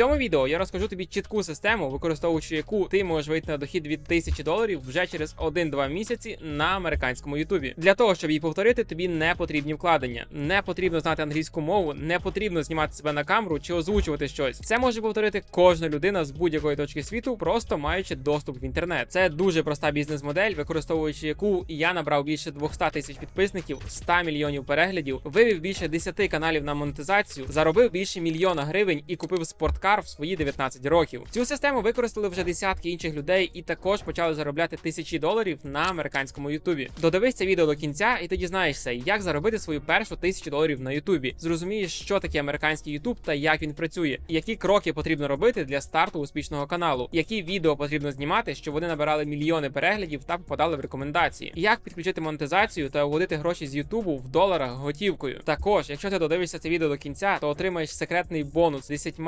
цьому відео я розкажу тобі чітку систему, використовуючи яку ти можеш вийти на дохід від 1000 доларів вже через 1-2 місяці на американському Ютубі. Для того щоб її повторити, тобі не потрібні вкладення, не потрібно знати англійську мову, не потрібно знімати себе на камеру чи озвучувати щось. Це може повторити кожна людина з будь-якої точки світу, просто маючи доступ в інтернет. Це дуже проста бізнес-модель, використовуючи яку я набрав більше 200 тисяч підписників, 100 мільйонів переглядів, вивів більше 10 каналів на монетизацію, заробив більше мільйона гривень і купив спорткар в свої 19 років. Цю систему використали вже десятки інших людей і також почали заробляти тисячі доларів на американському Ютубі. Додивись це відео до кінця, і ти дізнаєшся, як заробити свою першу тисячу доларів на Ютубі. Зрозумієш, що таке американський Ютуб та як він працює, які кроки потрібно робити для старту успішного каналу, які відео потрібно знімати, щоб вони набирали мільйони переглядів та попадали в рекомендації, як підключити монетизацію та уводити гроші з Ютубу в доларах готівкою. Також, якщо ти додивишся це відео до кінця, то отримаєш секретний бонус з 10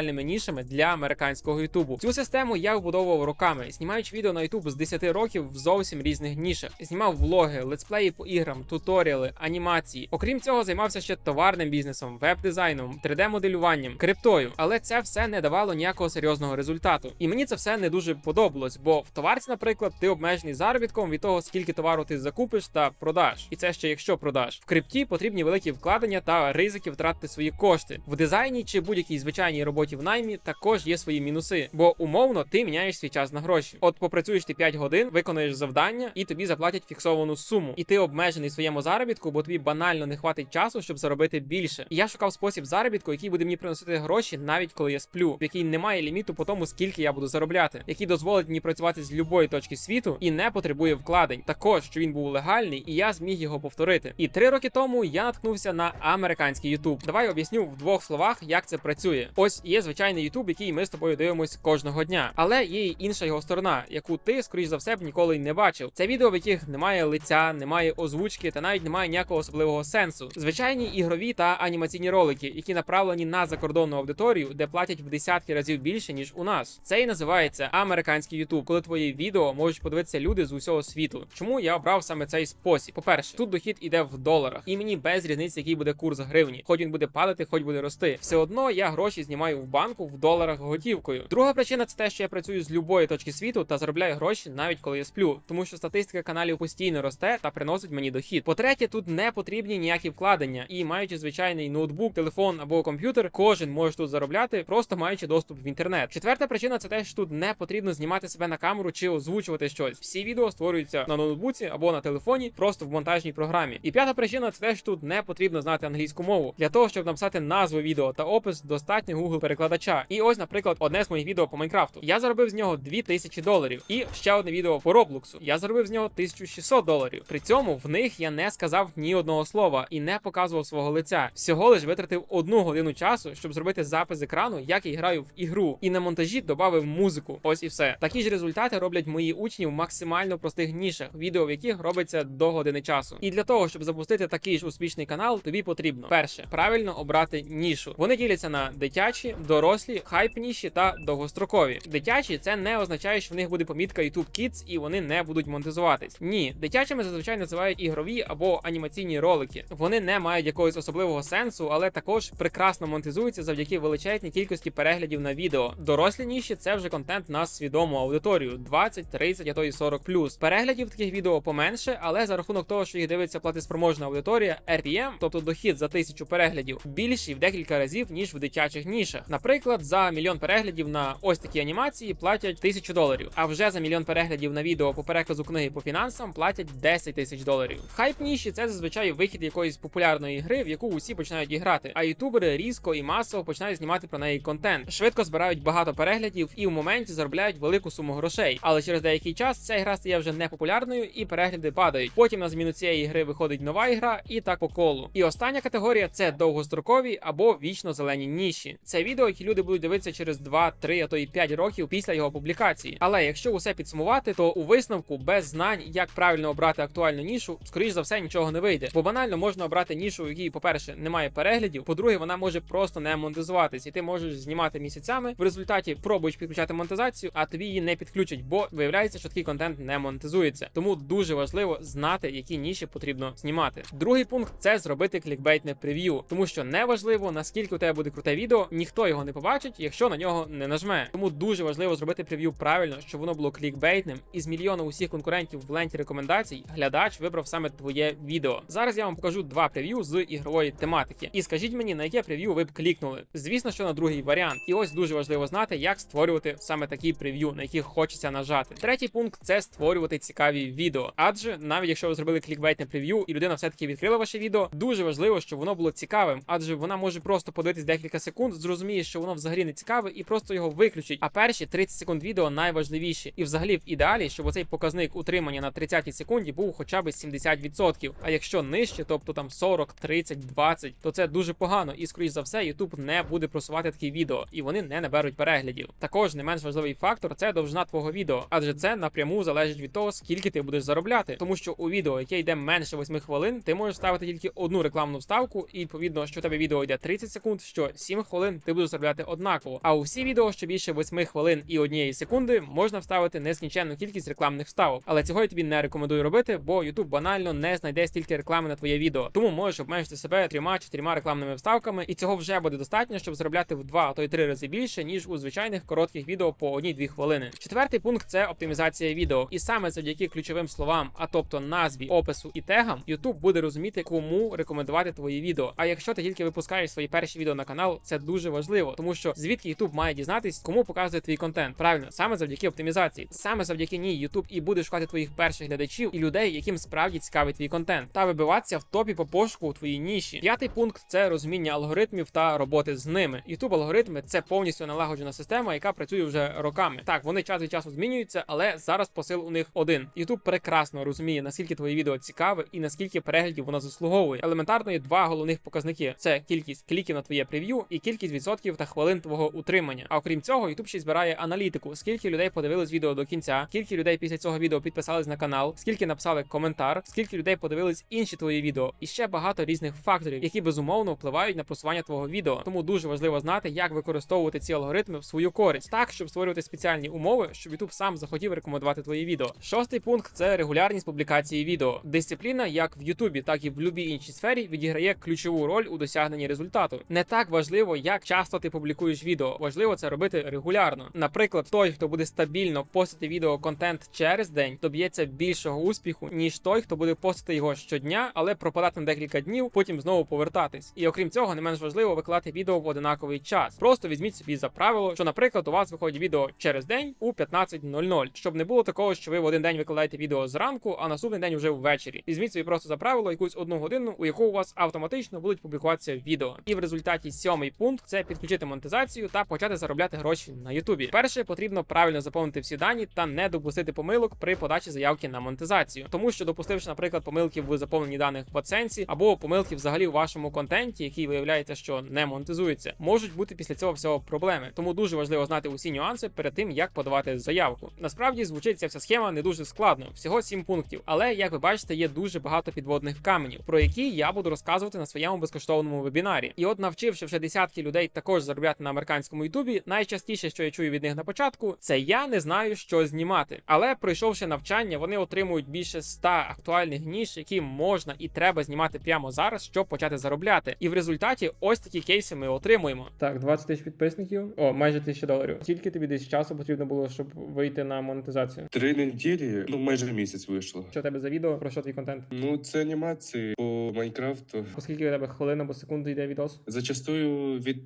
актуальними нішами для американського Ютубу. Цю систему я вбудовував роками, знімаючи відео на Ютуб з 10 років в зовсім різних нішах. Знімав влоги, летсплеї по іграм, туторіали, анімації. Окрім цього, займався ще товарним бізнесом, веб-дизайном, 3D-моделюванням, криптою. Але це все не давало ніякого серйозного результату. І мені це все не дуже подобалось, бо в товарці, наприклад, ти обмежений заробітком від того, скільки товару ти закупиш та продаш. І це ще якщо продаш. В крипті потрібні великі вкладення та ризики втратити свої кошти. В дизайні чи будь-якій звичайній роботі в наймі також є свої мінуси, бо умовно ти міняєш свій час на гроші. От попрацюєш ти 5 годин, виконаєш завдання, і тобі заплатять фіксовану суму. І ти обмежений своєму заробітку, бо тобі банально не хватить часу, щоб заробити більше. І я шукав спосіб заробітку, який буде мені приносити гроші, навіть коли я сплю, в який немає ліміту по тому, скільки я буду заробляти, який дозволить мені працювати з любої точки світу і не потребує вкладень. Також що він був легальний, і я зміг його повторити. І три роки тому я наткнувся на американський YouTube. Давай об'ясню в двох словах, як це працює. Ось є звичайний YouTube, який ми з тобою дивимось кожного дня, але є й інша його сторона, яку ти, скоріш за все, б ніколи не бачив. Це відео, в яких немає лиця, немає озвучки та навіть немає ніякого особливого сенсу. Звичайні ігрові та анімаційні ролики, які направлені на закордонну аудиторію, де платять в десятки разів більше ніж у нас. Це і називається американський YouTube, коли твої відео можуть подивитися люди з усього світу. Чому я обрав саме цей спосіб? По-перше, тут дохід іде в доларах, і мені без різниці, який буде курс гривні. Хоч він буде падати, хоч буде рости. Все одно я гроші знімаю в банку в доларах готівкою. Друга причина це те, що я працюю з любої точки світу та заробляю гроші навіть коли я сплю, тому що статистика каналів постійно росте та приносить мені дохід. По-третє, тут не потрібні ніякі вкладення, і маючи звичайний ноутбук, телефон або комп'ютер, кожен може тут заробляти, просто маючи доступ в інтернет. Четверта причина це те, що тут не потрібно знімати себе на камеру чи озвучувати щось. Всі відео створюються на ноутбуці або на телефоні, просто в монтажній програмі. І п'ята причина це те, що тут не потрібно знати англійську мову. Для того, щоб написати назву відео та опис, достатньо Google перекладача. І ось, наприклад, одне з моїх відео по Майнкрафту. Я заробив з нього 2000 доларів. І ще одне відео по Роблоксу. Я заробив з нього 1600 доларів. При цьому в них я не сказав ні одного слова і не показував свого лиця. Всього лиш витратив одну годину часу, щоб зробити запис екрану, як я граю в ігру. І на монтажі додав музику. Ось і все. Такі ж результати роблять мої учні в максимально простих нішах, відео в яких робиться до години часу. І для того, щоб запустити такий ж успішний канал, тобі потрібно перше правильно обрати нішу. Вони діляться на дитячі, дорослі, хайп ніші та довгострокові. Дитячі це не означає, що в них буде помітка YouTube Kids і вони не будуть монетизуватись. Ні, дитячими зазвичай називають ігрові або анімаційні ролики. Вони не мають якогось особливого сенсу, але також прекрасно монетизуються завдяки величезній кількості переглядів на відео. Дорослі ніші це вже контент на свідому аудиторію 20, 30, а то й 40 плюс. Переглядів таких відео поменше, але за рахунок того, що їх дивиться платиспроможна аудиторія, RPM, тобто дохід за тисячу переглядів, більший в декілька разів ніж в дитячих нішах. Наприклад, за мільйон переглядів на ось такі анімації платять тисячу доларів. А вже за мільйон переглядів на відео по переказу книги по фінансам платять 10 тисяч доларів. Хайп ніші це зазвичай вихід якоїсь популярної гри, в яку усі починають іграти. А ютубери різко і масово починають знімати про неї контент. Швидко збирають багато переглядів і в моменті заробляють велику суму грошей. Але через деякий час ця гра стає вже непопулярною і перегляди падають. Потім на зміну цієї гри виходить нова ігра, і так по колу. І остання категорія це довгострокові або вічно зелені ніші. Це відео, які люди будуть дивитися через 2, 3, а то й 5 років після його публікації. Але якщо усе підсумувати, то у висновку без знань, як правильно обрати актуальну нішу, скоріш за все нічого не вийде. Бо банально можна обрати нішу, у якій, по-перше, немає переглядів. По-друге, вона може просто не монетизуватись, і ти можеш знімати місяцями. В результаті пробуєш підключати монетизацію, а тобі її не підключать, бо виявляється, що такий контент не монетизується. Тому дуже важливо знати, які ніші потрібно знімати. Другий пункт це зробити клікбейтне прев'ю, тому що не важливо наскільки у тебе буде круте відео, ніхто його не побачить, якщо на нього не нажме. Тому дуже важливо зробити прев'ю правильно, щоб воно було клікбейтним. І з мільйону усіх конкурентів в ленті рекомендацій глядач вибрав саме твоє відео. Зараз я вам покажу два прев'ю з ігрової тематики. І скажіть мені, на яке прев'ю ви б клікнули. Звісно, що на другий варіант. І ось дуже важливо знати, як створювати саме такі прев'ю, на які хочеться нажати. Третій пункт це створювати цікаві відео. Адже навіть якщо ви зробили клікбейтне прев'ю, і людина все таки відкрила ваше відео, дуже важливо, щоб воно було цікавим, адже вона може просто подивитись декілька секунд, зрозуміє, що воно взагалі не цікаве, і просто його виключить. А перші 30 секунд відео найважливіші. І взагалі в ідеалі, щоб оцей показник утримання на 30 секунді був хоча б 70%. А якщо нижче, тобто там 40, 30, 20, то це дуже погано. І скоріш за все, YouTube не буде просувати такі відео, і вони не наберуть переглядів. Також не менш важливий фактор це довжина твого відео, адже це напряму залежить від того, скільки ти будеш заробляти. Тому що у відео, яке йде менше 8 хвилин, ти можеш ставити тільки одну рекламну вставку, і відповідно, що тебе відео йде 30 секунд, що 7 хвилин ти будеш заробляти однаково. А у всі відео, що більше 8 хвилин і однієї секунди, можна вставити нескінченну кількість рекламних вставок. Але цього я тобі не рекомендую робити, бо YouTube банально не знайде стільки реклами на твоє відео. Тому можеш обмежити себе трьома-чотирма рекламними вставками, і цього вже буде достатньо, щоб заробляти в два, а то й три рази більше, ніж у звичайних коротких відео по одній-дві хвилини. Четвертий пункт це оптимізація відео. І саме завдяки ключовим словам, а тобто назві, опису і тегам, YouTube буде розуміти, кому рекомендувати твої відео. А якщо ти тільки випускаєш свої перші відео на канал, це дуже важливо, тому що звідки YouTube має дізнатись, кому показує твій контент. Правильно, саме завдяки оптимізації, саме завдяки ній YouTube і буде шукати твоїх перших глядачів і людей, яким справді цікавий твій контент, та вибиватися в топі по пошуку у твоїй ніші. П'ятий пункт це розуміння алгоритмів та роботи з ними. YouTube алгоритми це повністю налагоджена система, яка працює вже роками. Так, вони час від часу змінюються, але зараз посил у них один. YouTube прекрасно розуміє, наскільки твоє відео цікаве і наскільки переглядів воно заслуговує. Елементарно є два головних показники: це кількість кліків на твоє прев'ю і кількість відсотків та хвилин твого утримання. А окрім цього, YouTube ще збирає аналітику, скільки людей подивились відео до кінця, скільки людей після цього відео підписались на канал, скільки написали коментар, скільки людей подивились інші твої відео, і ще багато різних факторів, які безумовно впливають на просування твого відео. Тому дуже важливо знати, як використовувати ці алгоритми в свою користь, так щоб створювати спеціальні умови, щоб YouTube сам захотів рекомендувати твої відео. Шостий пункт це регулярність публікації відео. Дисципліна, як в Ютубі, так і в будь-якій іншій сфері, відіграє ключову роль у досягненні результату. Не так важливо, як часто ти публікуєш відео. Важливо це робити регулярно. Наприклад, той, хто буде стабільно постити відео контент через день, доб'ється більшого успіху, ніж той, хто буде постити його щодня, але пропадати на декілька днів, потім знову повертатись. І окрім цього, не менш важливо викладати відео в одинаковий час. Просто візьміть собі за правило, що, наприклад, у вас виходить відео через день у 15.00, щоб не було такого, що ви в один день викладаєте відео зранку, а наступний день вже ввечері. Візьміть собі просто за правило якусь одну годину, у яку у вас автоматично будуть публікуватися відео. І в результаті сьомий пункт це підключити монетизацію та почати заробляти гроші на Ютубі. Перше потрібно правильно заповнити всі дані та не допустити помилок при подачі заявки на монетизацію, тому що допустивши, наприклад, помилки в заповненні даних в AdSense або помилки взагалі у вашому контенті, який виявляється, що не монетизується, можуть бути після цього всього проблеми. Тому дуже важливо знати усі нюанси перед тим, як подавати заявку. Насправді звучить ця вся схема не дуже складно, всього 7 пунктів. Але як ви бачите, є дуже багато підводних каменів, про які я буду розказувати на своєму безкоштовному вебінарі. І от навчивши вже десятки людей також заробляти на американському ютубі, найчастіше, що я чую від них на початку, це я не знаю, що знімати. Але пройшовши навчання, вони отримують більше 100 актуальних ніж, які можна і треба знімати прямо зараз, щоб почати заробляти. І в результаті ось такі кейси ми отримуємо. Так, 20 тисяч підписників. О, майже тисяча доларів. Скільки тобі десь часу потрібно було, щоб вийти на монетизацію? Три неділі, ну майже місяць вийшло. Що тебе за відео? Про що твій контент? Ну, це анімації по Майнкрафту. Оскільки у тебе хвилин або секунд йде відос? Зачастую від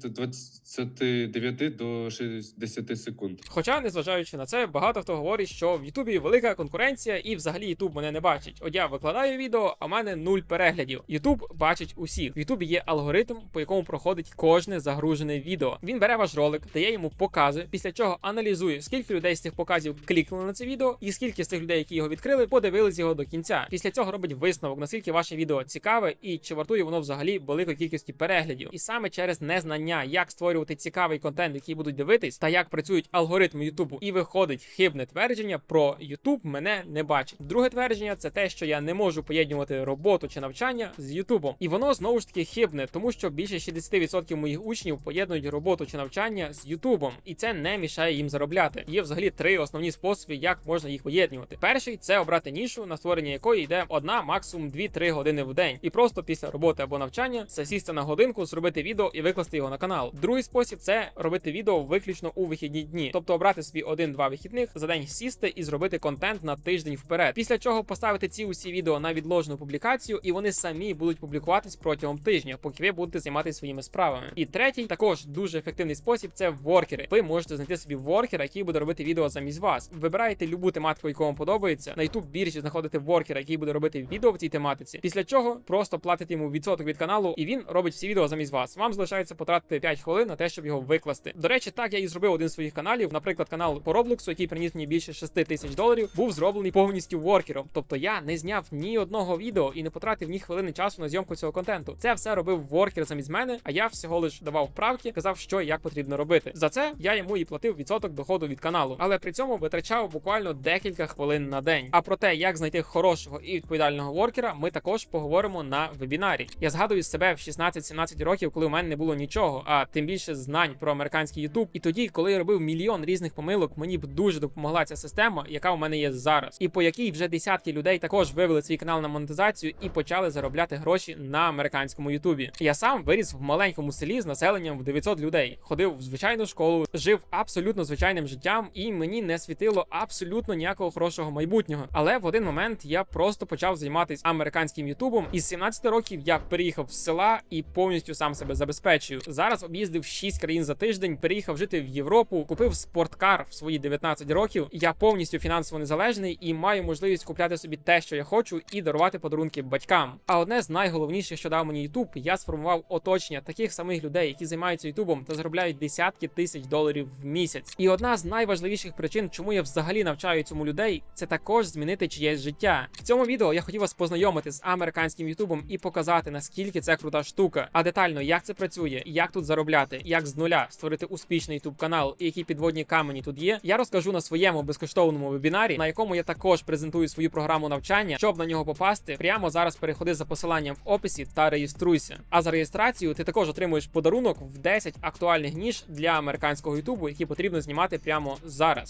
29 до 60 секунд. Хоча, незважаючи на це, багато хто говорить, що в Ютубі велика конкуренція, і взагалі Ютуб мене не бачить. От я викладаю відео, а в мене нуль переглядів. Ютуб бачить усіх. В Ютубі є алгоритм, по якому проходить кожне загружене відео. Він бере ваш ролик, дає йому покази, після чого аналізує, скільки людей з цих показів клікнули на це відео, і скільки з тих людей, які його відкрили, подивились його до кінця. Після цього робить висновок, наскільки ваше відео цікаве і чи вартує воно взагалі великої кількості переглядів. І саме через незнання, як створювати цікавий контент, який будуть дивитись, та як працюють алгоритми Ютубу, і виходить хибне твердження про Ютуб мене не бачить. Друге твердження це те, що я не можу поєднувати роботу чи навчання з Ютубом. І воно знову ж таки хибне, тому що більше 60% моїх учнів поєднують роботу чи навчання з Ютубом, і це не мішає їм заробляти. Є взагалі три основні способи, як можна їх поєднувати. Перший це обрати нішу, на створення якої йде одна, максимум 2-3 години в день, і просто після роботи або навчання це сісти на годинку, зробити відео і викласти його на канал. Канал. Другий спосіб це робити відео виключно у вихідні дні, тобто обрати собі один-два вихідних за день сісти і зробити контент на тиждень вперед. Після чого поставити ці усі відео на відложену публікацію, і вони самі будуть публікуватись протягом тижня, поки ви будете займатися своїми справами. І третій, також дуже ефективний спосіб це воркери. Ви можете знайти собі воркера, який буде робити відео замість вас. Вибираєте любу тематику, яка вам подобається. На YouTube біржі знаходите воркера, який буде робити відео в цій тематиці. Після чого просто платите йому відсоток від каналу, і він робить всі відео замість вас. Вам залишається потратити 5 хвилин на те, щоб його викласти. До речі, так я і зробив один з своїх каналів. Наприклад, канал по Роблоксу, який приніс мені більше 6 тисяч доларів, був зроблений повністю воркером. Тобто я не зняв ні одного відео і не потратив ні хвилини часу на зйомку цього контенту. Це все робив воркер замість мене, а я всього лиш давав правки, казав, що і як потрібно робити. За це я йому і платив відсоток доходу від каналу, але при цьому витрачав буквально декілька хвилин на день. А про те, як знайти хорошого і відповідального воркера, ми також поговоримо на вебінарі. Я згадую себе в 16-17 років, коли у мене не було нічого, а тим більше знань про американський YouTube. І тоді, коли я робив мільйон різних помилок, мені б дуже допомогла ця система, яка у мене є зараз, і по якій вже десятки людей також вивели свій канал на монетизацію і почали заробляти гроші на американському Ютубі. Я сам виріс в маленькому селі з населенням в 900 людей, ходив в звичайну школу, жив абсолютно звичайним життям, і мені не світило абсолютно ніякого хорошого майбутнього. Але в один момент я просто почав займатися американським ютубом. І з 17 років я переїхав з села і повністю сам себе забезпечую. Зараз об'їздив 6 країн за тиждень, переїхав жити в Європу, купив спорткар в свої 19 років. Я повністю фінансово незалежний і маю можливість купляти собі те, що я хочу, і дарувати подарунки батькам. А одне з найголовніших, що дав мені Ютуб, я сформував оточення таких самих людей, які займаються Ютубом та заробляють десятки тисяч доларів в місяць. І одна з найважливіших причин, чому я взагалі навчаю цьому людей, це також змінити чиєсь життя. В цьому відео я хотів вас познайомити з американським Ютубом і показати наскільки це крута штука. А детально як це працює, як тут заробляти, як з нуля створити успішний Ютуб канал і які підводні камені тут є. Я розкажу на своєму безкоштовному вебінарі, на якому я також презентую свою програму навчання. Щоб на нього попасти, прямо зараз переходи за посиланням в описі та реєструйся. А за реєстрацію ти також отримуєш подарунок в 10 актуальних ніж для американського Ютубу, які потрібно знімати прямо зараз.